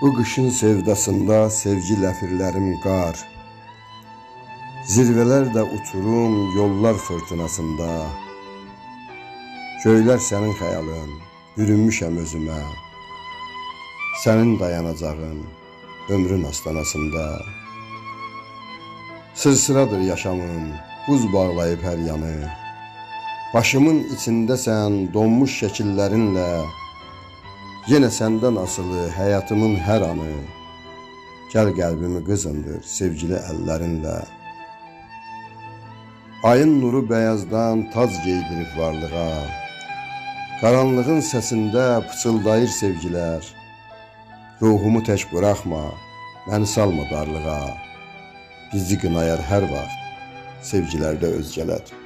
Bu qışın sevdasında sevgi ləfirlərim qar. Zirvələr də uçurum yollar fırtınasında. Göylər sənin xəyalın, bürünmüşəm özümə. Sənin dayanacağın ömrün astanasında. Sırsıradır yaşamım, buz bağlayıb hər yanı. Başımın içindəsən donmuş şəkillərinlə. Yenə səndən asılı həyatımın hər anı. Gəl qəlbimi qızındır sevgili əllərinlə. Ayın nuru bəyazdan tac geydirib varlığa. Qaranlığın səsində pıçıldayır sevgilər. Ruhumu tək buraxma, məni salma darlığa. Bizi qınayar hər vaxt sevgilərdə özgələr.